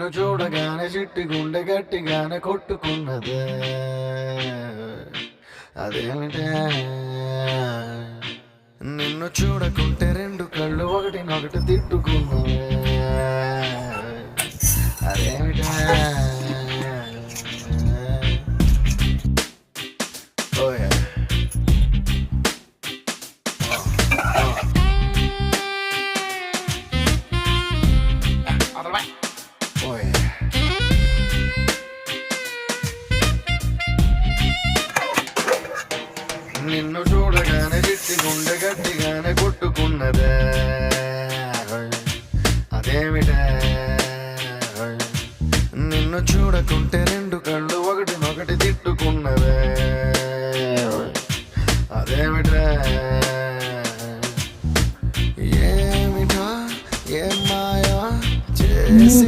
నిన్ను చూడగానే చిట్టి గుండె గట్టిగానే కొట్టుకున్నదే. అదేమిటే? నిన్ను చూడకుంటే రెండు కళ్ళు ఒకటినొకటి తిట్టుకున్నవే. అదేమిటే? Oh నిన్ను చూడగానే చిట్టి గుండె గట్టిగానే కొట్టుకున్నదే. అదేమిటే? నిన్ను చూడకుంటే రెండు కళ్ళు ఒకటి ఒకటి తిట్టుకున్నదే. అదేమిటే? ఏమిటా? ఏమాయా చేసి